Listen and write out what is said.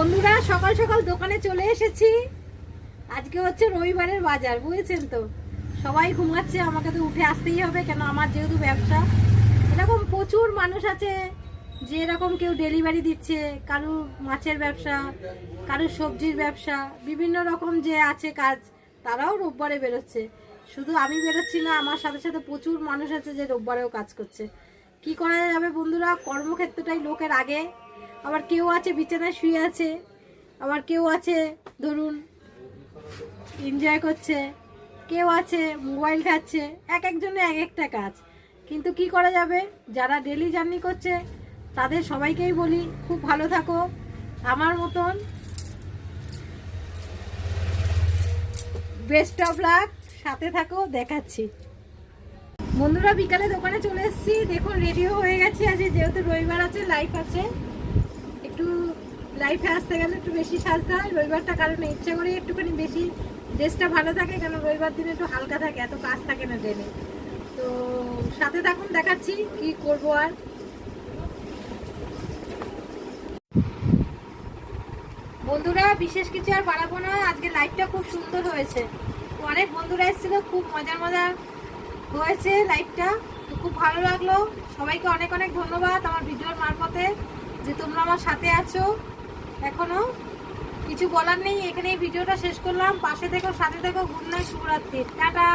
বন্ধুরা, সকাল সকাল দোকানে চলে এসেছি। আজকে হচ্ছে রবিবারের বাজার, বুঝেছেন তো? সবাই ঘুমাচ্ছে, আমাকে তো উঠে আসতেই হবে, কেন আমার যেহেতু ব্যবসা। এরকম প্রচুর মানুষ আছে যে এরকম কেউ ডেলিভারি দিচ্ছে কারু মাছের ব্যবসা কারু সবজির ব্যবসা, বিভিন্ন রকম যে আছে কাজ, তারাও রোববারে বেরোচ্ছে। শুধু আমি বেরোচ্ছি না, আমার সাথে সাথে প্রচুর মানুষ আছে যে রোববারেও কাজ করছে। কি করা যাবে বন্ধুরা? কর্মক্ষেত্রটাই লোকের আগে। আবার কেউ আছে, বিছানায় শুয়ে আছে। আবার কেউ আছে, ধরুন এনজয় করছে। কেউ আছে মোবাইল খাচ্ছে। এক একজনের এক একটা কাজ। কিন্তু কি করা যাবে? যারা ডেলি জার্নি করছে, তাদের সবাইকেই বলি, খুব ভালো থাকো। আমার মতন বেস্ট অফ লাক সাথে থাকো, দেখাচ্ছি। বন্ধুরা, বিকালে দোকানে চলে এসেছি। দেখুন রেডিও হয়ে গেছি আজ যেহেতু রবিবার আছে লাইফ আছে। একটু লাইফে আসতে গেলে একটু বেশি সাজতে হয়, রবিবারটা কারণে ইচ্ছা করে একটুখানি বেশি ড্রেসটা ভালো থাকে কেন রবিবার দিনে একটু হালকা থাকে, এত কাজ থাকে না ডেলে তো সাথে থাকুন, দেখাচ্ছি কি করব আর। বন্ধুরা, বিশেষ কিছু আর বাড়াবো না, আজকে লাইফটা খুব সুন্দর হয়েছে। অনেক বন্ধুরা এসেছিল, খুব মজার মজার হয়েছে লাইফটা খুব ভালো লাগল। সবাইকে অনেক অনেক ধন্যবাদ আমার ভিডিওর মারফতে। যে তোমরা আমার সাথে আছো এখনও, কিছু বলার নেই এখানে এই ভিডিওটা শেষ করলাম। পাশে থেকো, সাথে থেকো, গুড নাইট, শুভরাত্রি। টাটা!